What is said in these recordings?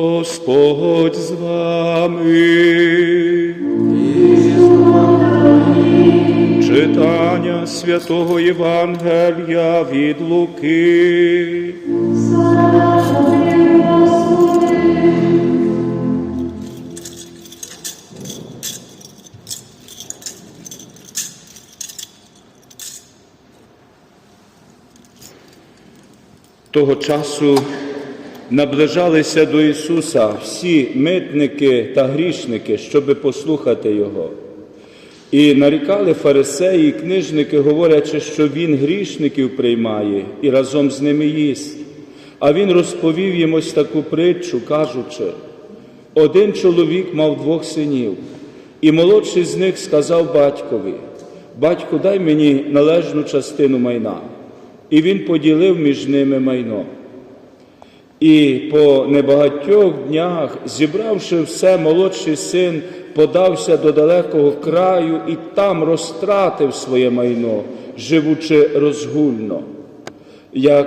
Господь з вами. Читання святого Євангелія від Луки. Того часу наближалися до Ісуса всі митники та грішники, щоби послухати Його. І нарікали фарисеї і книжники, говорячи, що Він грішників приймає і разом з ними їсть. А Він розповів їм ось таку притчу, кажучи, один чоловік мав двох синів, і молодший з них сказав батькові, батько, дай мені належну частину майна. І він поділив між ними майно. І по небагатьох днях, зібравши все, молодший син подався до далекого краю і там розтратив своє майно, живучи розгульно. Як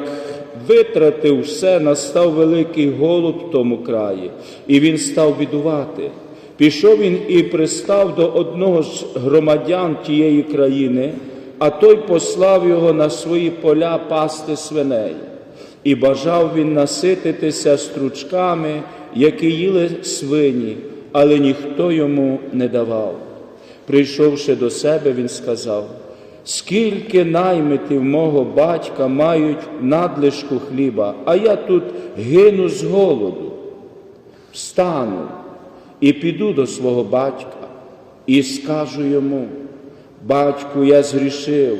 витратив все, настав великий голод в тому краї, і він став бідувати. Пішов він і пристав до одного з громадян тієї країни, а той послав його на свої поля пасти свиней. І бажав він насититися стручками, які їли свині, але ніхто йому не давав. Прийшовши до себе, він сказав: скільки наймитів мого батька мають надлишку хліба, а я тут гину з голоду. Встану і піду до свого батька і скажу йому, батьку, я згрішив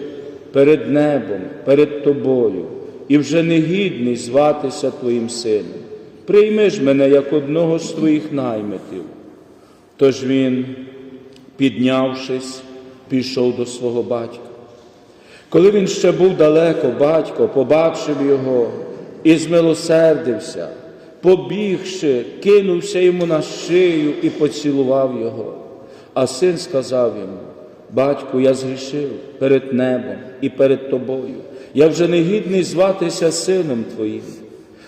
перед небом, перед тобою і вже не гідний зватися твоїм сином. Прийми ж мене як одного з твоїх наймитів. Тож він, піднявшись, пішов до свого батька. Коли він ще був далеко, батько побачив його і змилосердився, побігши, кинувся йому на шию і поцілував його. А син сказав йому: Батьку, я згрішив перед небом і перед тобою. Я вже не гідний зватися сином твоїм.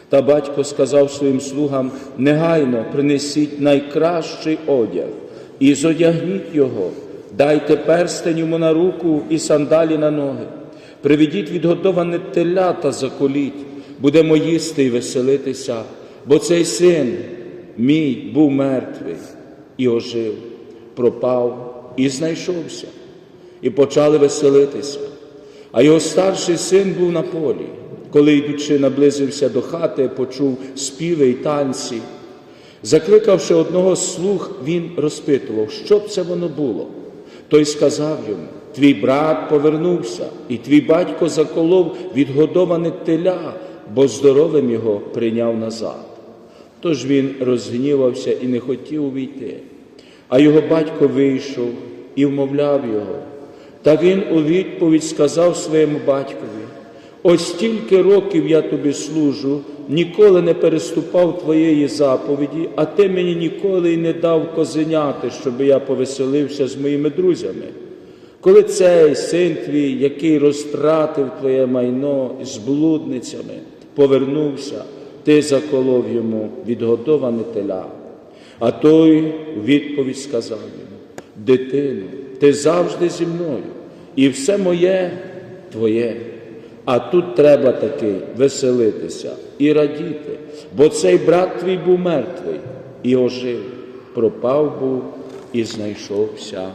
Та батько сказав своїм слугам: негайно принесіть найкращий одяг і зодягніть його, дайте перстень йому на руку і сандалі на ноги. Приведіть відготоване теля та заколіть, будемо їсти і веселитися, бо цей син мій був мертвий і ожив, пропав і знайшовся, і почали веселитися. А його старший син був на полі. Коли, йдучи, наблизився до хати, почув співи й танці. Закликавши одного з слуг, він розпитував, що б це воно було. Той сказав йому: Твій брат повернувся, і твій батько заколов відгодоване теля, бо здоровим його прийняв назад. Тож він розгнівався і не хотів увійти. А його батько вийшов і вмовляв його. Та він у відповідь сказав своєму батькові: ось стільки років я тобі служу, ніколи не переступав твоєї заповіді, а ти мені ніколи й не дав козеняти, щоб я повеселився з моїми друзями. Коли цей син твій, який розтратив твоє майно з блудницями, повернувся, ти заколов йому відготоване теля. А той у відповідь сказав йому: Дитино, ти завжди зі мною, і все моє твоє. А тут треба таки веселитися і радіти, бо цей брат твій був мертвий і ожив, пропав був і знайшовся.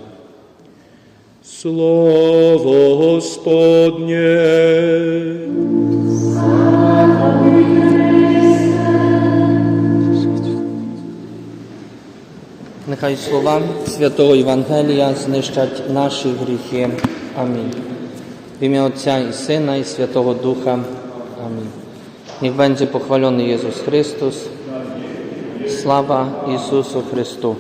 Слово Господнє. Нехай слова святого Євангелія знищать наші гріхи. Амінь. W imię Ojca i Syna i Świętego Ducha. Amin. Niech będzie pochwalony Jezus Chrystus. Sława Ісусу Христу.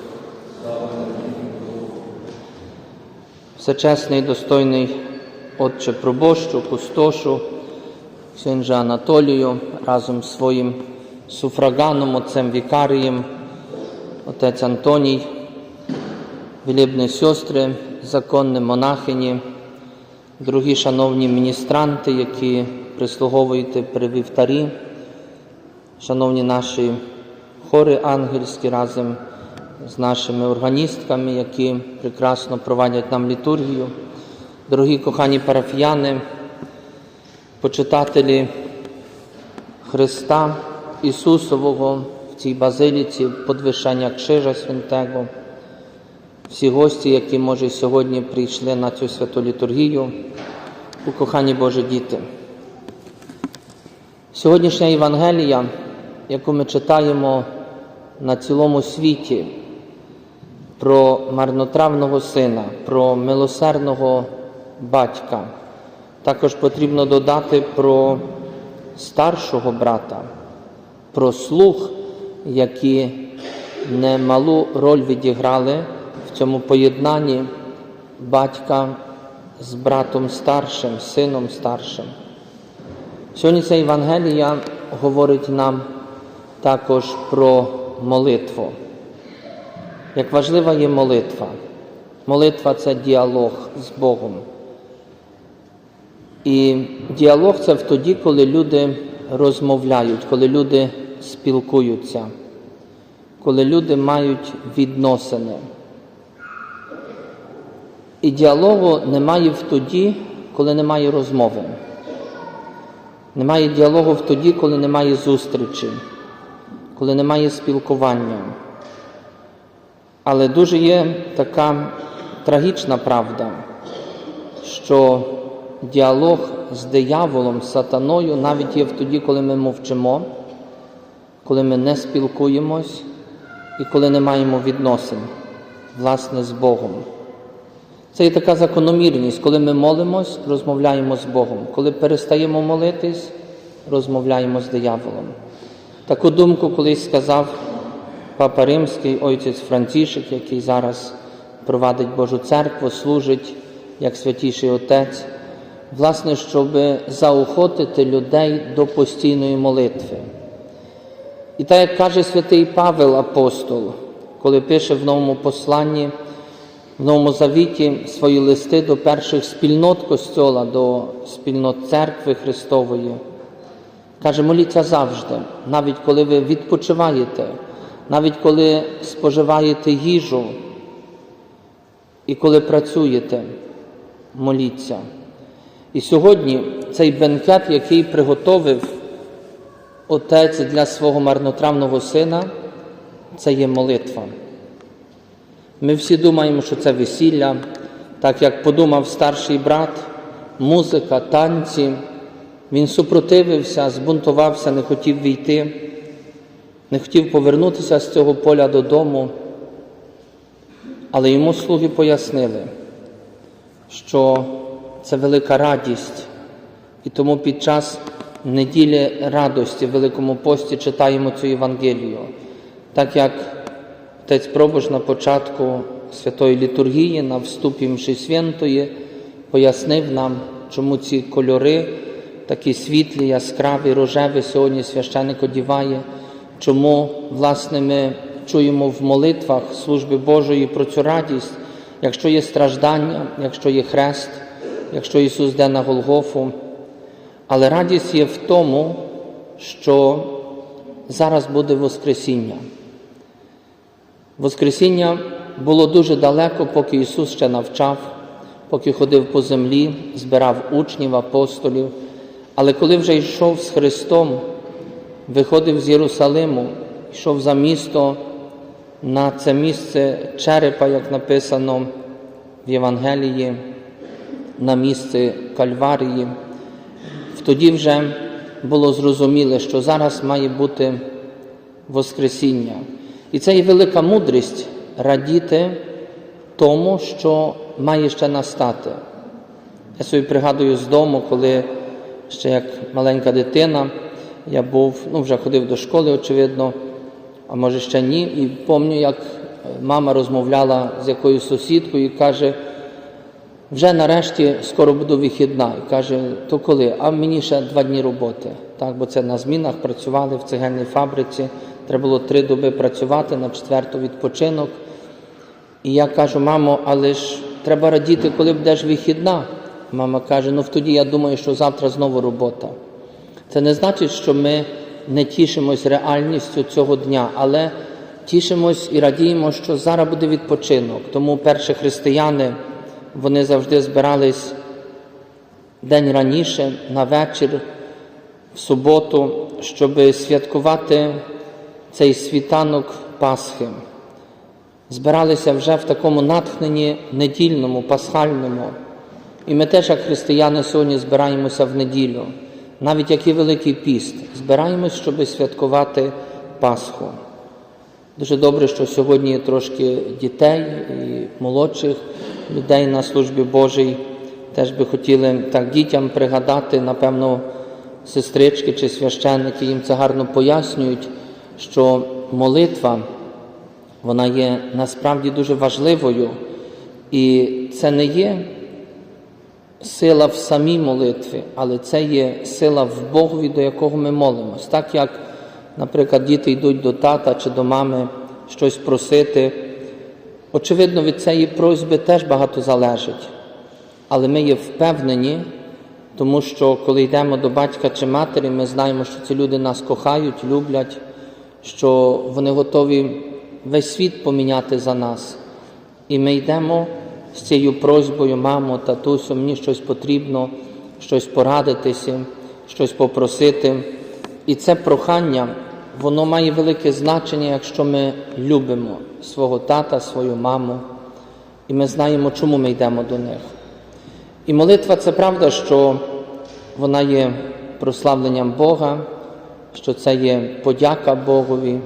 Всечесний достойний Отче Пробощу, Пустошу, księża Анатолію разом з своїм суфраганом, отцем Вікарієм, отець Антоній, вілібні сестри, законні монахині, Дорогі шановні міністранти, які прислуговуєте при вівтарі, шановні наші хори ангельські разом з нашими органістками, які прекрасно проводять нам літургію, дорогі кохані парафіяни, почитателі Христа Ісусового в цій базиліці подвищення Крижа Святого, всі гості, які, може, сьогодні прийшли на цю святу літургію, укохані Божі діти. Сьогоднішня Євангелія, яку ми читаємо на цілому світі, про марнотравного сина, про милосердного батька. Також потрібно додати про старшого брата, про слуг, які немалу роль відіграли цьому поєднанні батька з братом старшим, сином старшим. Сьогодні ця Євангелія говорить нам також про молитву. Як важлива є молитва. Молитва це діалог з Богом. І діалог це в тоді, коли люди розмовляють, коли люди спілкуються, коли люди мають відносини. І діалогу немає в тоді, коли немає розмови. Немає діалогу в тоді, коли немає зустрічі, коли немає спілкування. Але дуже є така трагічна правда, що діалог з дияволом, з сатаною навіть є в тоді, коли ми мовчимо, коли ми не спілкуємось і коли не маємо відносин, власне, з Богом. Це є така закономірність, коли ми молимось, розмовляємо з Богом. Коли перестаємо молитись, розмовляємо з дияволом. Таку думку колись сказав Папа Римський, отець Францішек, який зараз провадить Божу церкву, служить як святіший Отець, власне, щоб заохотити людей до постійної молитви. І так, як каже святий Павел апостол, коли пише в новому посланні, в Новому Завіті свої листи до перших спільнот Костьола, до спільнот церкви Христової, каже, моліться завжди, навіть коли ви відпочиваєте, навіть коли споживаєте їжу і коли працюєте, моліться. І сьогодні цей бенкет, який приготовив Отець для свого марнотравного сина, це є молитва. Ми всі думаємо, що це весілля, так як подумав старший брат, музика, танці. Він супротивився, збунтувався, не хотів війти, не хотів повернутися з цього поля додому. Але йому слуги пояснили, що це велика радість, і тому під час неділі радості в Великому пості читаємо цю Євангелію, так як Отець Пробуш на початку святої літургії, на вступі Мші Святої, пояснив нам, чому ці кольори такі світлі, яскраві, рожеві сьогодні священик одіває, чому, власне, ми чуємо в молитвах служби Божої про цю радість, якщо є страждання, якщо є хрест, якщо Ісус йде на Голгофу. Але радість є в тому, що зараз буде Воскресіння. Воскресіння було дуже далеко, поки Ісус ще навчав, поки ходив по землі, збирав учнів, апостолів. Але коли вже йшов з Христом, виходив з Єрусалиму, йшов за місто на це місце черепа, як написано в Євангелії, на місце Кальварії, тоді вже було зрозуміло, що зараз має бути Воскресіння. І це є велика мудрість радіти тому, що має ще настати. Я собі пригадую з дому, коли ще як маленька дитина, я був, ну вже ходив до школи, очевидно, а може ще ні. І пам'ятаю, як мама розмовляла з якоюсь сусідкою і каже, вже нарешті скоро буду вихідна. І каже, то коли? А мені ще два дні роботи. Так, бо це на змінах працювали в цегельній фабриці. Треба було три доби працювати на четверту відпочинок. І я кажу, мамо, але ж треба радіти, коли будеш вихідна. Мама каже: ну тоді я думаю, що завтра знову робота. Це не значить, що ми не тішимось реальністю цього дня, але тішимось і радіємо, що зараз буде відпочинок. Тому перші християни вони завжди збирались день раніше, на вечір, в суботу, щоб святкувати цей світанок Пасхи. Збиралися вже в такому натхненні недільному, пасхальному. І ми теж, як християни, сьогодні збираємося в неділю, навіть як і Великий піст, збираємось, щоб святкувати Пасху. Дуже добре, що сьогодні трошки дітей і молодших людей на службі Божій. Теж би хотіли так дітям пригадати, напевно, сестрички чи священники їм це гарно пояснюють, що молитва вона є насправді дуже важливою, і це не є сила в самій молитві, але це є сила в Богові, до якого ми молимось. Так як, наприклад, діти йдуть до тата чи до мами щось просити. Очевидно, від цієї просьби теж багато залежить. Але ми є впевнені, тому що коли йдемо до батька чи матері, ми знаємо, що ці люди нас кохають, люблять, що вони готові весь світ поміняти за нас. І ми йдемо з цією просьбою, мамо, татусю, мені щось потрібно, щось порадитися, щось попросити. І це прохання, воно має велике значення, якщо ми любимо свого тата, свою маму, і ми знаємо, чому ми йдемо до них. І молитва це правда, що вона є прославленням Бога, що це є подяка Богові,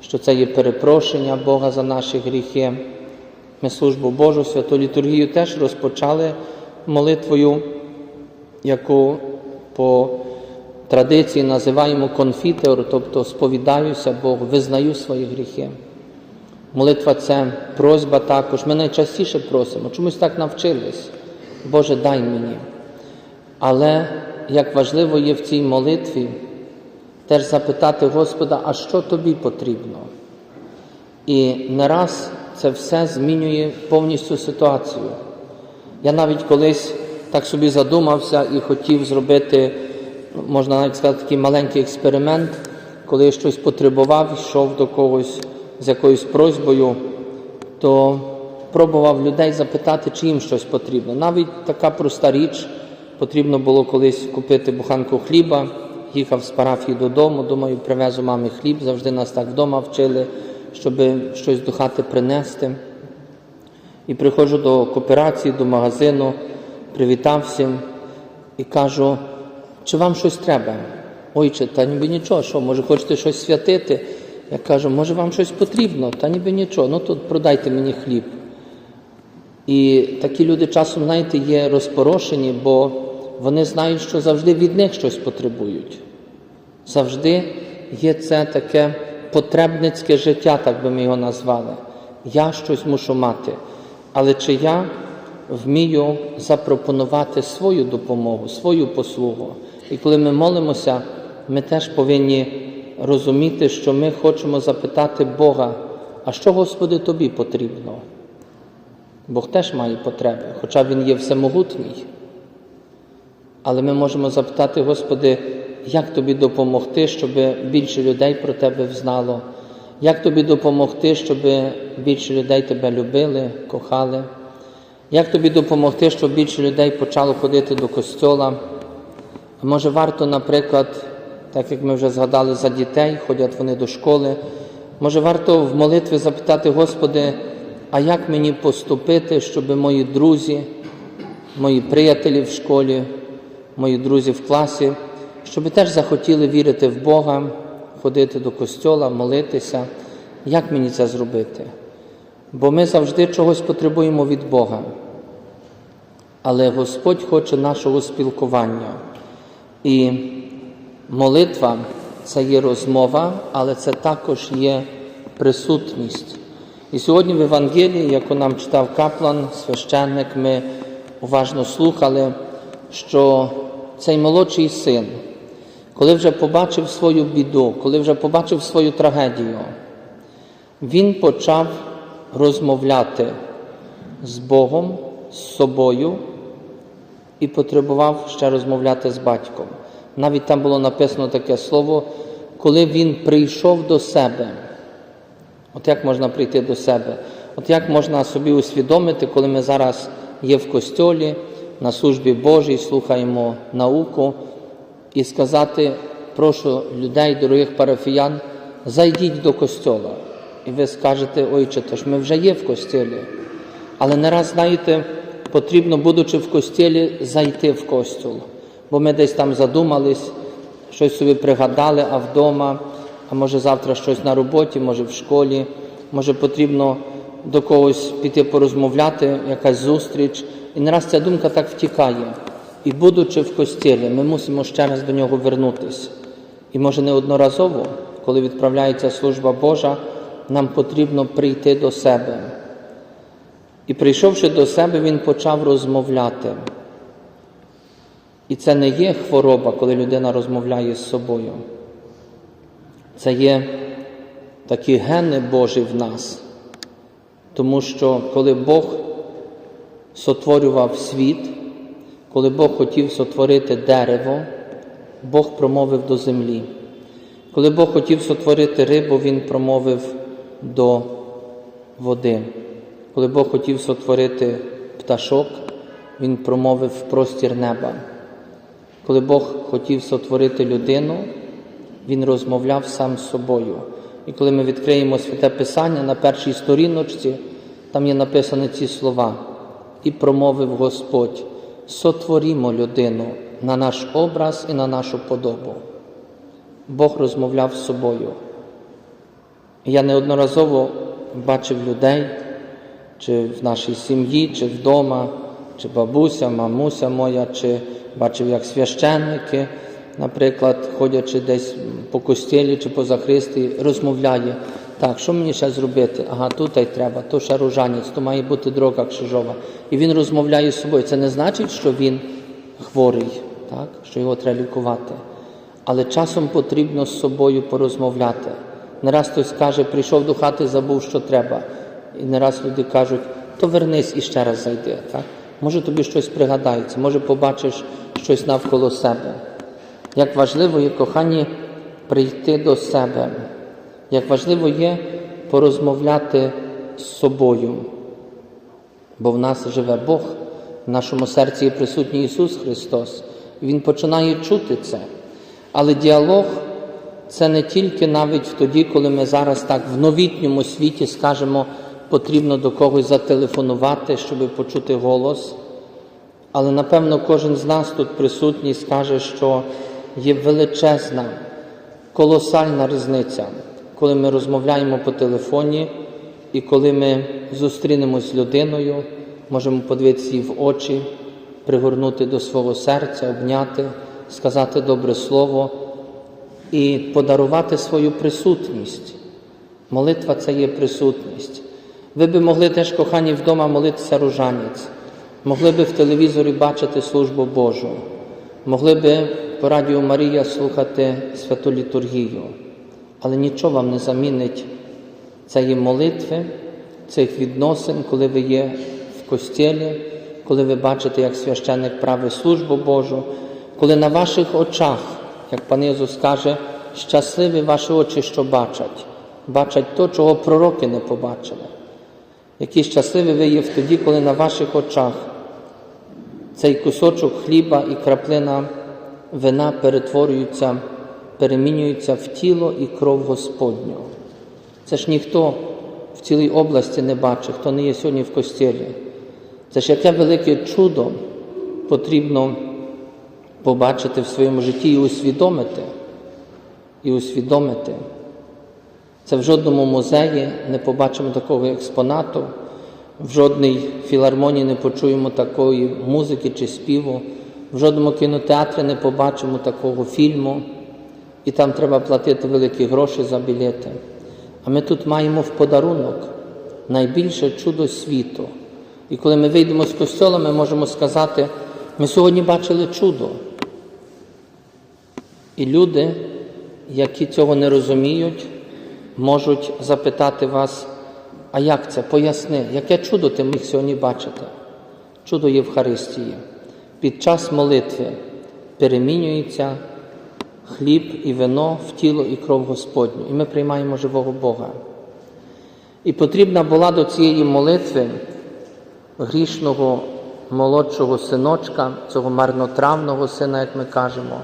що це є перепрошення Бога за наші гріхи. Ми службу Божу, святу літургію теж розпочали молитвою, яку по традиції називаємо конфітеор, тобто сповідаюся Богу, визнаю свої гріхи. Молитва це просьба також. Ми найчастіше просимо, чомусь так навчились. Боже, дай мені. Але як важливо є в цій молитві теж запитати Господа, а що тобі потрібно? І не раз це все змінює повністю ситуацію. Я навіть колись так собі задумався і хотів зробити, можна навіть сказати, такий маленький експеримент, коли я щось потребував, йшов до когось з якоюсь просьбою, то пробував людей запитати, чи їм щось потрібно. Навіть така проста річ, потрібно було колись купити буханку хліба, їхав з парафії додому, думаю, привезу мамі хліб, завжди нас так вдома вчили, щоб щось до хати принести. І приходжу до кооперації, до магазину, привітався і кажу, чи вам щось треба? Ойче, та ніби нічого, що, може, хочете щось святити? Я кажу, може вам щось потрібно, та ніби нічого, ну тут продайте мені хліб. І такі люди часом, знаєте, є розпорошені, бо вони знають, що завжди від них щось потребують. Завжди є це таке потребницьке життя, так би ми його назвали. Я щось мушу мати. Але чи я вмію запропонувати свою допомогу, свою послугу? І коли ми молимося, ми теж повинні розуміти, що ми хочемо запитати Бога, а що, Господи, тобі потрібно? Бог теж має потреби, хоча Він є всемогутній. Але ми можемо запитати, Господи, як тобі допомогти, щоб більше людей про Тебе взнало? Як тобі допомогти, щоб більше людей тебе любили, кохали? Як тобі допомогти, щоб більше людей почало ходити до костьола? А може варто, наприклад, так як ми вже згадали за дітей, ходять вони до школи, може варто в молитві запитати, Господи, а як мені поступити, щоб мої друзі, мої приятелі в школі, мої друзі в класі, щоб теж захотіли вірити в Бога, ходити до костьола, молитися. Як мені це зробити? Бо ми завжди чогось потребуємо від Бога. Але Господь хоче нашого спілкування. І молитва це є розмова, але це також є присутність. І сьогодні в Євангелії, яку нам читав каплан, священник, ми уважно слухали, що цей молодший син, коли вже побачив свою біду, коли вже побачив свою трагедію, він почав розмовляти з Богом, з собою і потребував ще розмовляти з батьком. Навіть там було написано таке слово, коли він прийшов до себе. От як можна прийти до себе? От як можна собі усвідомити, коли ми зараз є в костьолі, на службі Божій, слухаємо науку і сказати, прошу людей, дорогих парафіян, зайдіть до костьола. І ви скажете, ойче, то ж ми вже є в костілі. Але не раз, знаєте, потрібно, будучи в костілі, зайти в костюл. Бо ми десь там задумались, щось собі пригадали, а вдома, а може завтра щось на роботі, може в школі, може потрібно до когось піти порозмовляти, якась зустріч. І не раз ця думка так втікає. І будучи в костілі, ми мусимо ще раз до нього вернутися. І може неодноразово, коли відправляється служба Божа, нам потрібно прийти до себе. І прийшовши до себе, він почав розмовляти. І це не є хвороба, коли людина розмовляє з собою. Це є такі гени Божі в нас. Тому що коли Бог сотворював світ, коли Бог хотів сотворити дерево, Бог промовив до землі. Коли Бог хотів сотворити рибу, Він промовив до води. Коли Бог хотів сотворити пташок, Він промовив в простір неба. Коли Бог хотів сотворити людину, Він розмовляв сам з собою. І коли ми відкриємо святе Писання на першій сторіночці, там є написані ці слова. І промовив Господь: сотворімо людину на наш образ і на нашу подобу. Бог розмовляв з собою. Я неодноразово бачив людей, чи в нашій сім'ї, чи вдома, чи бабуся, мамуся моя, чи бачив, як священники, наприклад, ходячи десь по костілі чи по захристі, розмовляє. Так, що мені ще зробити? Ага, тут й треба, то ще рожанець, то має бути дорога крижова. І він розмовляє з собою. Це не значить, що він хворий, так? що його треба лікувати. Але часом потрібно з собою порозмовляти. Не раз хтось каже, прийшов до хати, забув, що треба. І не раз люди кажуть, то вернись і ще раз зайди. Так? Може тобі щось пригадається, може побачиш щось навколо себе. Як важливо є, кохані, прийти до себе, як важливо є порозмовляти з собою, бо в нас живе Бог, в нашому серці є присутній Ісус Христос, і Він починає чути це. Але діалог це не тільки навіть тоді, коли ми зараз так в новітньому світі скажемо, потрібно до когось зателефонувати, щоб почути голос. Але напевно кожен з нас тут присутній скаже, що є величезна, колосальна різниця, коли ми розмовляємо по телефоні і коли ми зустрінемось з людиною, можемо подивитися її в очі, пригорнути до свого серця, обняти, сказати добре слово і подарувати свою присутність. Молитва це є присутність. Ви би могли теж, кохані, вдома молитися рожанець, могли би в телевізорі бачити службу Божу, могли би по радіо Марія слухати святу літургію, але нічого вам не замінить цієї молитви, цих відносин, коли ви є в костілі, коли ви бачите, як священник править службу Божу, коли на ваших очах, як пан Ісус каже, щасливі ваші очі, що бачать, бачать то, чого пророки не побачили. Які щасливі ви є тоді, коли на ваших очах цей кусочок хліба і краплина вина перетворюються, перемінюються в тіло і кров Господню. Це ж ніхто в цілій області не бачить, хто не є сьогодні в костілі. Це ж яке велике чудо потрібно побачити в своєму житті і усвідомити. І усвідомити. Це в жодному музеї не побачимо такого експонату, в жодній філармонії не почуємо такої музики чи співу, в жодному кінотеатрі не побачимо такого фільму, і там треба платити великі гроші за білети. А ми тут маємо в подарунок найбільше чудо світу. І коли ми вийдемо з костьола, ми можемо сказати, ми сьогодні бачили чудо. І люди, які цього не розуміють, можуть запитати вас, а як це? Поясни, яке чудо ти міг сьогодні бачити? Чудо Євхаристії. Під час молитви перемінюється хліб і вино в тіло і кров Господню, і ми приймаємо живого Бога. І потрібна була до цієї молитви грішного молодшого синочка, цього марнотравного сина, як ми кажемо,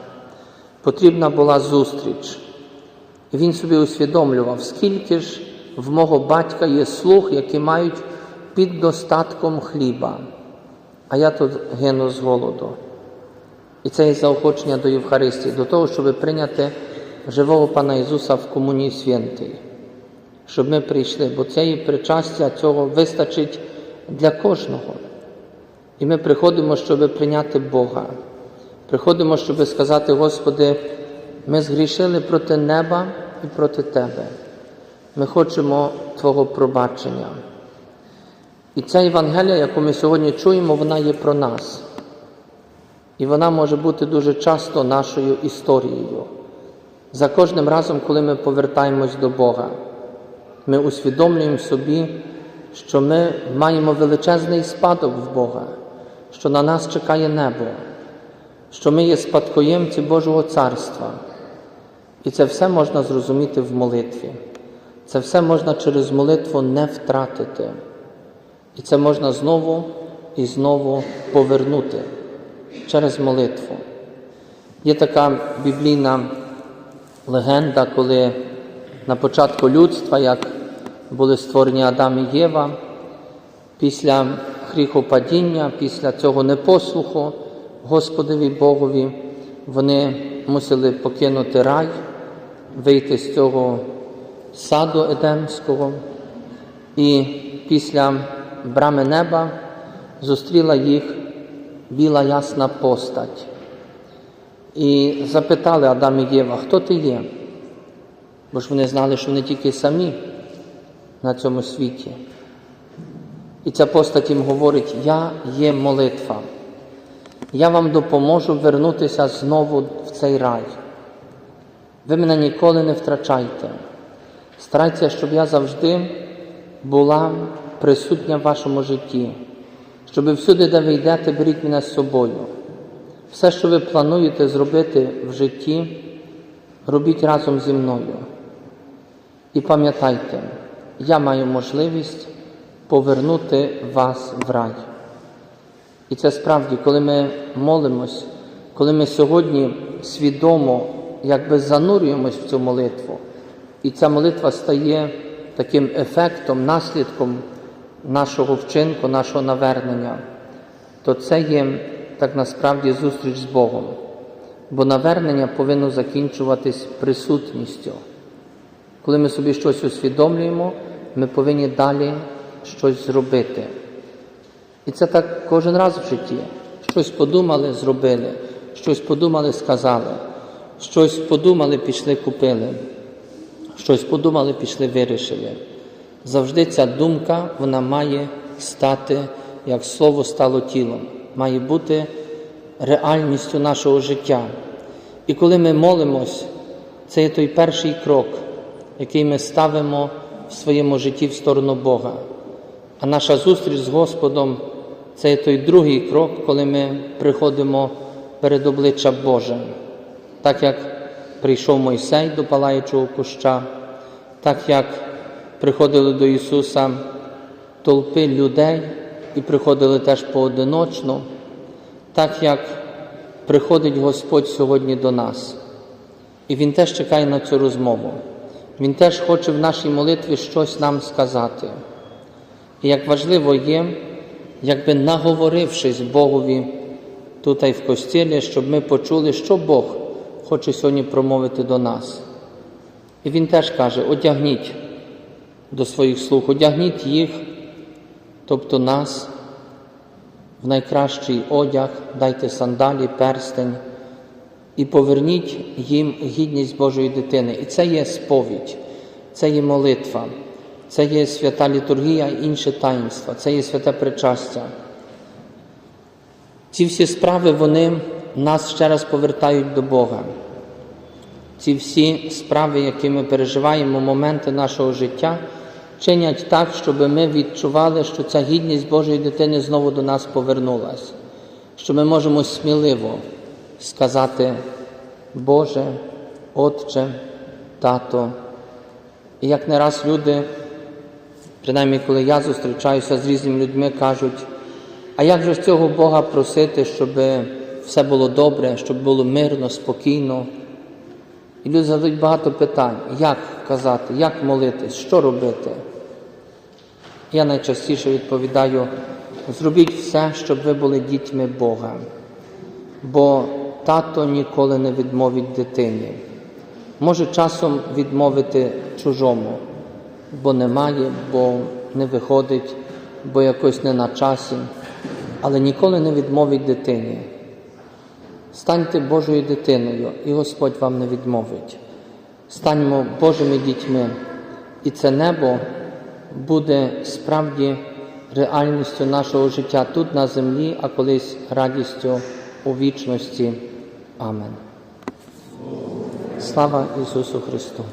потрібна була зустріч. І він собі усвідомлював, скільки ж в мого батька є слуг, які мають під достатком хліба, а я тут гину з голоду. І це є заохочення до Євхаристії, до того, щоб прийняти живого Пана Ісуса в комунії святій, щоб ми прийшли, бо цієї причастя цього вистачить для кожного. І ми приходимо, щоб прийняти Бога. Приходимо, щоб сказати, Господи, ми згрішили проти неба і проти Тебе. Ми хочемо Твого пробачення. І ця Євангелія, яку ми сьогодні чуємо, вона є про нас. І вона може бути дуже часто нашою історією. За кожним разом, коли ми повертаємось до Бога, ми усвідомлюємо собі, що ми маємо величезний спадок в Бога, що на нас чекає небо, що ми є спадкоємці Божого Царства. І це все можна зрозуміти в молитві. Це все можна через молитву не втратити. І це можна знову і знову повернути через молитву. Є така біблійна легенда, коли на початку людства, як були створені Адам і Єва, після гріхопадіння, після цього непослуху Господові Богові, вони мусили покинути рай, вийти з цього саду Едемського. І після брами неба зустріла їх біла ясна постать. І запитали Адам і Єва, хто ти є? Бо ж вони знали, що вони тільки самі на цьому світі. І ця постать їм говорить: Я є молитва. Я вам допоможу вернутися знову в цей рай. Ви мене ніколи не втрачайте. Старайтеся, щоб я завжди була присутня в вашому житті, щоб всюди, де ви йдете, беріть мене з собою. Все, що ви плануєте зробити в житті, робіть разом зі мною. І пам'ятайте, я маю можливість повернути вас в рай. І це справді, коли ми молимось, коли ми сьогодні свідомо якби занурюємось в цю молитву, і ця молитва стає таким ефектом, наслідком нашого вчинку, нашого навернення, то це є так насправді зустріч з Богом. Бо навернення повинно закінчуватись присутністю. Коли ми собі щось усвідомлюємо, ми повинні далі щось зробити. І це так кожен раз в житті. Щось подумали, зробили, щось подумали, сказали, щось подумали, пішли, купили, щось подумали, пішли, вирішили. Завжди ця думка вона має стати, як слово стало тілом, має бути реальністю нашого життя. І коли ми молимось, це є той перший крок, який ми ставимо в своєму житті в сторону Бога. А наша зустріч з Господом це є той другий крок, коли ми приходимо перед обличчя Боже, так як прийшов Мойсей до палаючого куща, так як приходили до Ісуса толпи людей і приходили теж поодиночно, так як приходить Господь сьогодні до нас. І Він теж чекає на цю розмову. Він теж хоче в нашій молитві щось нам сказати. І як важливо є, якби наговорившись Богові тут і в костілі, щоб ми почули, що Бог хоче сьогодні промовити до нас. І Він теж каже: одягніть до своїх слуг, одягніть їх, тобто нас, в найкращий одяг, дайте сандалі, перстень і поверніть їм гідність Божої дитини. І це є сповідь, це є молитва, це є свята літургія і інше таїнства, це є святе причастя. Ці всі справи вони нас ще раз повертають до Бога. Ці всі справи, які ми переживаємо, моменти нашого життя, чинять так, щоб ми відчували, що ця гідність Божої дитини знову до нас повернулась, що ми можемо сміливо сказати, Боже, Отче, Тато. І як не раз люди, принаймні коли я зустрічаюся з різними людьми, кажуть, А як же ж цього Бога просити, щоб все було добре, щоб було мирно, спокійно? І люди задають багато питань, як казати, як молитись, що робити. Я найчастіше відповідаю: зробіть все, щоб ви були дітьми Бога, бо тато ніколи не відмовить дитині. Може часом відмовити чужому, бо немає, бо не виходить, бо якось не на часі, але ніколи не відмовить дитині. Станьте Божою дитиною, і Господь вам не відмовить. Станьмо Божими дітьми, і це небо буде справді реальністю нашого життя тут на землі, а колись радістю у вічності. Амен. Слава Ісусу Христу!